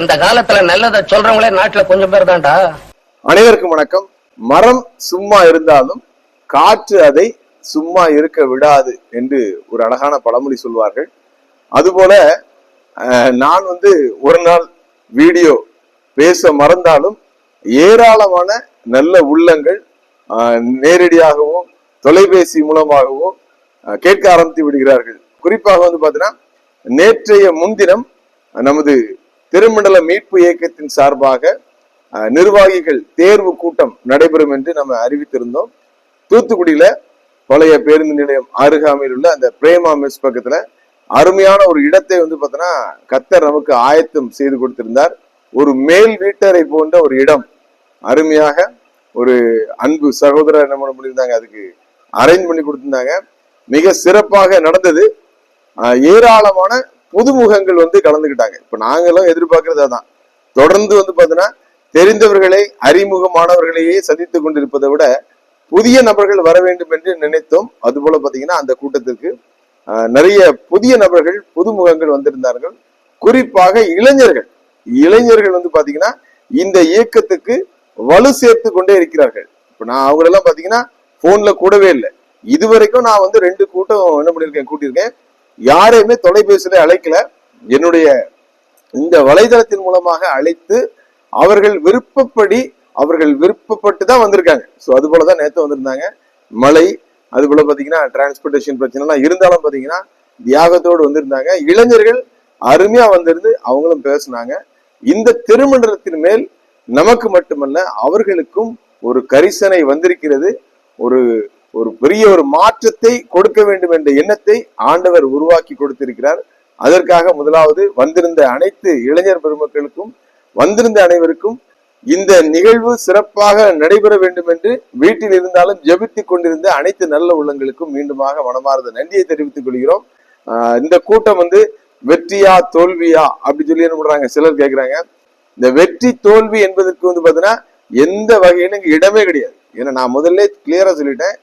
இந்த காலத்துல நல்லதை சொல்றவங்களே நாட்டுல கொஞ்சம் பேர் தான்டா. அனைவருக்கும் வணக்கம். மரம் சும்மா இருந்தாலும் காற்று அதை சும்மா இருக்க விடாது என்று ஒரு அழகான பழமொழி சொல்வார்கள். அதுபோல நான் வந்து ஒரு நாள் வீடியோ பேச மறந்தாலும் ஏராளமான நல்ல உள்ளங்கள் நேரடியாகவும் நேரடியாகவோ தொலைபேசி மூலமாகவோ கேட்க ஆரம்பித்து விடுகிறார்கள். குறிப்பாக வந்து பார்த்தீங்கன்னா நேற்றைய முன்தினம் நமது திருமண்டல மீட்பு இயக்கத்தின் சார்பாக நிர்வாகிகள் தேர்வு கூட்டம் நடைபெறும் என்று நம்ம அறிவித்திருந்தோம். தூத்துக்குடியில பழைய பேருந்து நிலையம் அருகாமையில் உள்ள அந்த பிரேமா மெஸ் பக்கத்துல அருமையான ஒரு இடத்தை வந்து பார்த்தோன்னா கத்தர் நமக்கு ஆயத்தம் செய்து கொடுத்திருந்தார். ஒரு மேல் வீட்டரை போன்ற ஒரு இடம். அருமையாக ஒரு அன்பு சகோதரர் என்ன பண்ண பண்ணியிருந்தாங்க அதுக்கு அரேஞ்ச் பண்ணி கொடுத்திருந்தாங்க. மிக சிறப்பாக நடந்தது. ஆஹ் ஏராளமான புதுமுகங்கள் வந்து கலந்துக்கிட்டாங்க இப்ப நாங்களும் எதிர்பார்க்கறது அதான். தொடர்ந்து வந்து பார்த்தீங்கன்னா தெரிந்தவர்களை அறிமுகமானவர்களையே சந்தித்துக் கொண்டிருப்பதை விட புதிய நபர்கள் வர வேண்டும் என்று நினைத்தோம் அதுபோல பாத்தீங்கன்னா அந்த கூட்டத்திற்கு நிறைய புதிய நபர்கள் புதுமுகங்கள் வந்திருந்தார்கள். குறிப்பாக இளைஞர்கள். இளைஞர்கள் வந்து பாத்தீங்கன்னா இந்த இயக்கத்துக்கு வலு சேர்த்து கொண்டே இருக்கிறார்கள். இப்ப நான் அவங்களெல்லாம் பாத்தீங்கன்னா போன்ல கூடவே இல்லை. இதுவரைக்கும் நான் வந்து ரெண்டு கூட்டம் என்ன பண்ணிருக்கேன் கூட்டியிருக்கேன். யாரையுமே தொலைபேசியில அழைக்கல. என்னுடைய இந்த வலைதளத்தின் மூலமாக அழைத்து அவர்கள் விருப்பப்படி அவர்கள் விருப்பப்பட்டு தான் வந்திருக்காங்க. ஸோ அது போல தான் நேற்று வந்திருந்தாங்க. மழை அது போல பார்த்தீங்கன்னா டிரான்ஸ்போர்ட்டேஷன் பிரச்சனைலாம் இருந்தாலும் பார்த்தீங்கன்னா தியாகத்தோடு வந்திருந்தாங்க. இளைஞர்கள் அருமையா வந்திருந்து அவங்களும் பேசுனாங்க. இந்த திருமண்டலத்தின் மேல் நமக்கு மட்டுமல்ல அவர்களுக்கும் ஒரு கரிசனை வந்திருக்கிறது. ஒரு ஒரு பெரிய ஒரு மாற்றத்தை கொடுக்க வேண்டும் என்ற எண்ணத்தை ஆண்டவர் உருவாக்கி கொடுத்திருக்கிறார். அதற்காக முதலாவது வந்திருந்த அனைத்து இளைஞர் பெருமக்களுக்கும் வந்திருந்த அனைவருக்கும் இந்த நிகழ்வு சிறப்பாக நடைபெற வேண்டும் என்று வீட்டில் இருந்தாலும் ஜெபித்து கொண்டிருந்த அனைத்து நல்ல உள்ளங்களுக்கும் மீண்டுமாக மனமார்ந்த நன்றியை தெரிவித்துக் கொள்கிறோம். இந்த கூட்டம் வந்து வெற்றியா தோல்வியா அப்படி சொல்லி என்ன பண்றாங்க? சிலர் கேட்கிறாங்க இந்த வெற்றி தோல்வி என்பதற்கு வந்து பாத்தீங்கன்னா எந்த வகையிலும் இங்க இடமே கிடையாது. ஏன்னா நான் முதல்ல கிளியரா சொல்லிட்டேன்.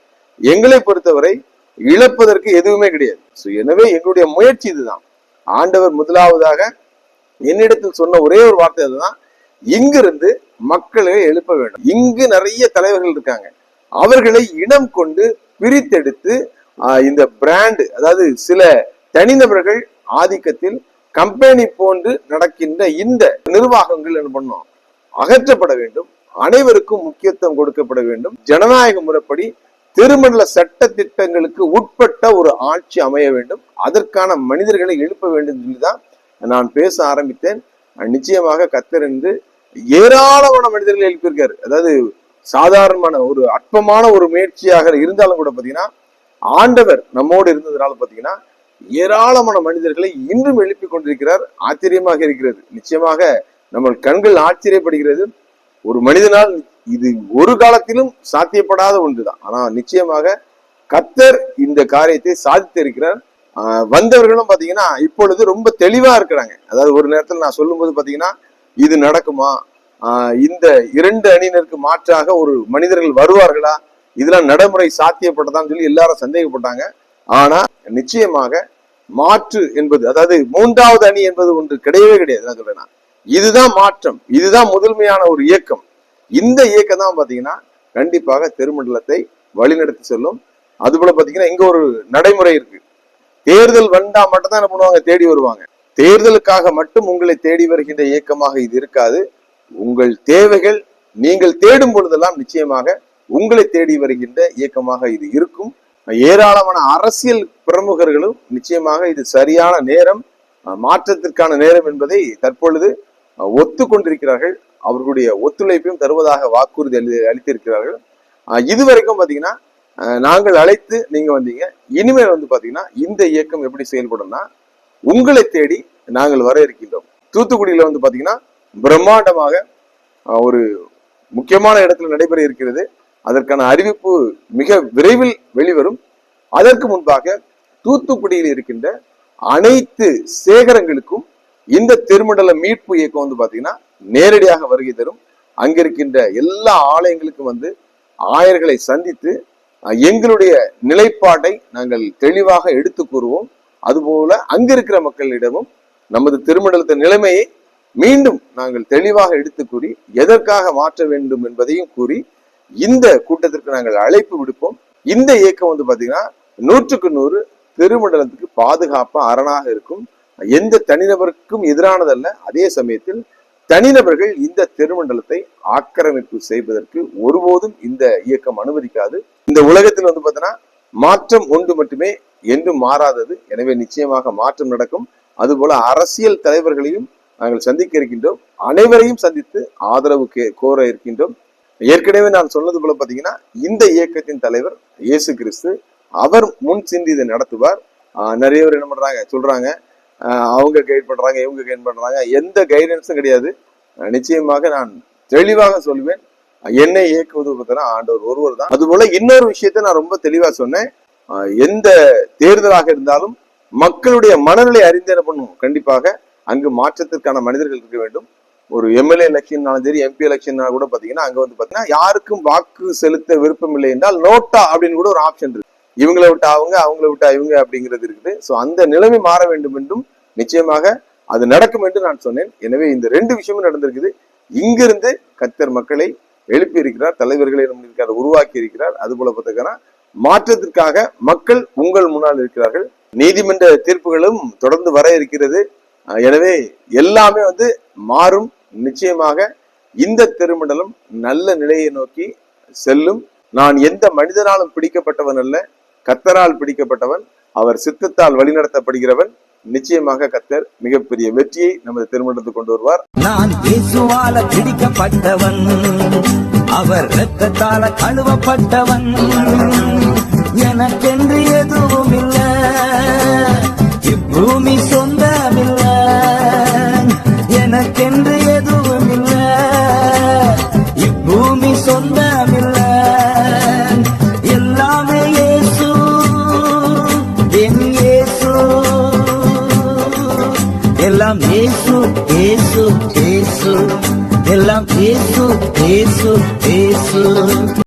எங்களை பொறுத்தவரை இழப்பதற்கு எதுவுமே கிடையாது. ஸோ எனவே எங்களுடைய முயற்சி இதுதான். ஆண்டவர் முதலாவதாக என்னிடத்தில் சொன்ன ஒரே ஒரு வார்த்தை அதுதான். இங்கிருந்து மக்களை எழுப்ப வேண்டும். இங்கு நிறைய தலைவர்கள் இருக்காங்க. அவர்களை இனம் கொண்டு பிரித்தெடுத்து இந்த பிராண்ட் அதாவது சில தனிநபர்கள் ஆதிக்கத்தில் கம்பெனி போன்று நடக்கின்ற இந்த நிர்வாகங்கள் என்ன பண்ணோம்? அகற்றப்பட வேண்டும். அனைவருக்கும் முக்கியத்துவம் கொடுக்கப்பட வேண்டும். ஜனநாயக முறைப்படி திருமண்டல சட்ட திட்டங்களுக்கு உட்பட்ட ஒரு ஆட்சி அமைய வேண்டும். அதற்கான மனிதர்களை எழுப்ப வேண்டும் சொல்லிதான் நான் பேச ஆரம்பித்தேன். நிச்சயமாக கத்திருந்து ஏராளமான மனிதர்களை எழுப்பியிருக்காரு. அதாவது சாதாரணமான ஒரு அற்பமான ஒரு முயற்சியாக இருந்தாலும் கூட பாத்தீங்கன்னா ஆண்டவர் நம்மோடு இருந்ததுனால பாத்தீங்கன்னா ஏராளமான மனிதர்களை இன்றும் எழுப்பி கொண்டிருக்கிறார். ஆச்சரியமாக இருக்கிறது. நிச்சயமாக நம்ம கண்கள் ஆச்சரியப்படுகிறது. ஒரு மனிதனால் இது ஒரு காலத்திலும் சாத்தியப்படாத ஒன்றுதான். ஆனா நிச்சயமாக கத்தர் இந்த காரியத்தை சாதித்து இருக்கிறார். வந்தவர்களும் பாத்தீங்கன்னா இப்பொழுது ரொம்ப தெளிவா இருக்கிறாங்க. அதாவது ஒரு நேரத்தில் நான் சொல்லும்போது பாத்தீங்கன்னா இது நடக்குமா? இந்த இரண்டு அணியினருக்கு மாற்றாக ஒரு மனிதர்கள் வருவார்களா? இதெல்லாம் நடைமுறை சாத்தியப்பட்டதான்னு சொல்லி எல்லாரும் சந்தேகப்பட்டாங்க. ஆனா நிச்சயமாக மாற்று என்பது அதாவது மூன்றாவது அணி என்பது ஒன்று கிடையவே கிடையாது. நான் சொல்றேன் இதுதான் மாற்றம். இதுதான் முதன்மையான ஒரு இயக்கம். இந்த இயக்கம் தான் பாத்தீங்கன்னா கண்டிப்பாக தெருமண்டலத்தை வழிநடத்தி செல்லும். அதுபோல பாத்தீங்கன்னா இங்க ஒரு நடைமுறை இருக்கு. தேர்தல் வந்தா மட்டும் தான் என்ன பண்ணுவாங்க? தேடி வருவாங்க. தேர்தலுக்காக மட்டும் உங்களை தேடி வருகின்ற இயக்கமாக இது இருக்காது. உங்கள் தேவைகள் நீங்கள் தேடும் பொழுதெல்லாம் நிச்சயமாக உங்களை தேடி வருகின்ற இயக்கமாக இது இருக்கும். ஏராளமான அரசியல் பிரமுகர்களும் நிச்சயமாக இது சரியான நேரம் மாற்றத்திற்கான நேரம் என்பதை தற்பொழுது ஒத்துக்கொண்டிருக்கிறார்கள். அவர்களுடைய ஒத்துழைப்பையும் தருவதாக வாக்குறுதி அளி அளித்திருக்கிறார்கள். இதுவரைக்கும் பாத்தீங்கன்னா நாங்கள் அழைத்து நீங்க வந்தீங்க. இனிமேல் வந்து பாத்தீங்கன்னா இந்த இயக்கம் எப்படி செயல்படும்னா உங்களை தேடி நாங்கள் வர இருக்கின்றோம். தூத்துக்குடியில வந்து பாத்தீங்கன்னா பிரம்மாண்டமாக ஒரு முக்கியமான இடத்துல நடைபெற இருக்கிறது. அதற்கான அறிவிப்பு மிக விரைவில் வெளிவரும். அதற்கு முன்பாக தூத்துக்குடியில் இருக்கின்ற அனைத்து சேகரங்களுக்கும் இந்த திருமண்டல மீட்பு இயக்கம் வந்து பாத்தீங்கன்னா நேரடியாக வருகை தரும். அங்கிருக்கின்ற எல்லா ஆலயங்களுக்கும் வந்து ஆயர்களை சந்தித்து எங்களுடைய நிலைப்பாட்டை நாங்கள் தெளிவாக எடுத்து கூறுவோம். அதுபோல அங்கிருக்கிற மக்களிடமும் நமது திருமண்டலத்தின் நிலைமையை மீண்டும் நாங்கள் தெளிவாக எடுத்து கூறி எதற்காக மாற்ற வேண்டும் என்பதையும் கூறி இந்த கூட்டத்திற்கு நாங்கள் அழைப்பு விடுப்போம். இந்த இயக்கம் வந்து பாத்தீங்கன்னா நூற்றுக்கு நூறு திருமண்டலத்துக்கு பாதுகாப்பு அரணாக இருக்கும். எந்த தனிநபருக்கும் எதிரானதல்ல. அதே சமயத்தில் தனிநபர்கள் இந்த திருமண்டலத்தை ஆக்கிரமிப்பு செய்வதற்கு ஒருபோதும் இந்த இயக்கம் அனுமதிக்காது. இந்த உலகத்தில் வந்து பார்த்தீங்கன்னா மாற்றம் ஒன்று மட்டுமே என்றும் மாறாதது. எனவே நிச்சயமாக மாற்றம் நடக்கும். அதுபோல அரசியல் தலைவர்களையும் நாங்கள் சந்திக்க இருக்கின்றோம். அனைவரையும் சந்தித்து ஆதரவு கே- கோர இருக்கின்றோம். ஏற்கனவே நான் சொன்னது போல பாத்தீங்கன்னா இந்த இயக்கத்தின் தலைவர் இயேசு கிறிஸ்து அவர் முன் சிந்தி இதை நடத்துவார் நிறைய பேர் என்ன பண்றாங்க சொல்றாங்க அவங்க கைட் பண்றாங்க இவங்க கைட் பண்றாங்க. எந்த கைடன்ஸும் கிடையாது. நிச்சயமாக நான் தெளிவாக சொல்லுவேன் என்னை இயக்குவது பார்த்தீங்கன்னா ஆண்டவர் ஒருவர் தான். அதுபோல இன்னொரு விஷயத்தை நான் ரொம்ப தெளிவா சொன்னேன். எந்த தேர்தலாக இருந்தாலும் மக்களுடைய மனநிலை அறிந்து என்ன பண்ணும்? கண்டிப்பாக அங்கு மாற்றத்திற்கான மனிதர்கள் இருக்க வேண்டும். ஒரு எம்எல்ஏ எலெக்ஷன்னாலும் சரி எம்பி எலெக்ஷன்னா கூட பாத்தீங்கன்னா அங்க வந்து பாத்தீங்கன்னா யாருக்கும் வாக்கு செலுத்த விருப்பம் இல்லை என்றால் நோட்டா அப்படின்னு கூட ஒரு ஆப்ஷன் இருக்கு. இவங்களை விட்டா அவங்க அவங்கள விட்டா இவங்க அப்படிங்கிறது இருக்குது. ஸோ அந்த நிலைமை மாற வேண்டும் என்றும் நிச்சயமாக அது நடக்கும் என்று நான் சொன்னேன். எனவே இந்த ரெண்டு விஷயமும் நடந்திருக்குது. இங்கிருந்து கத்தர் மக்களை எழுப்பி இருக்கிறார் தலைவர்களை நம்ம இருக்கிறார் உருவாக்கி இருக்கிறார் அது போல பார்த்தீங்கன்னா மாற்றத்திற்காக மக்கள் உங்கள் முன்னால் இருக்கிறார்கள். நீதிமன்ற தீர்ப்புகளும் தொடர்ந்து வர இருக்கிறது. எனவே எல்லாமே வந்து மாறும். நிச்சயமாக இந்த திருமண்டலம் நல்ல நிலையை நோக்கி செல்லும். நான் எந்த மனிதனாலும் பிடிக்கப்பட்டவன் அல்ல. கத்தரால் பிடிக்கப்பட்டவன் அவர் சித்தத்தால் வழிநடத்தப்படுகிறவன் நிச்சயமாக கத்தர் மிகப்பெரிய வெற்றியை நமது திருமணத்துக்கு கொண்டு வருவார். நான் இயேசுவால பிடிக்கப்பட்டவன் அவர் ரத்தத்தால கழுவப்பட்டவன். எனக்கு எல்லாம் ஏசு ஏசு ஏசு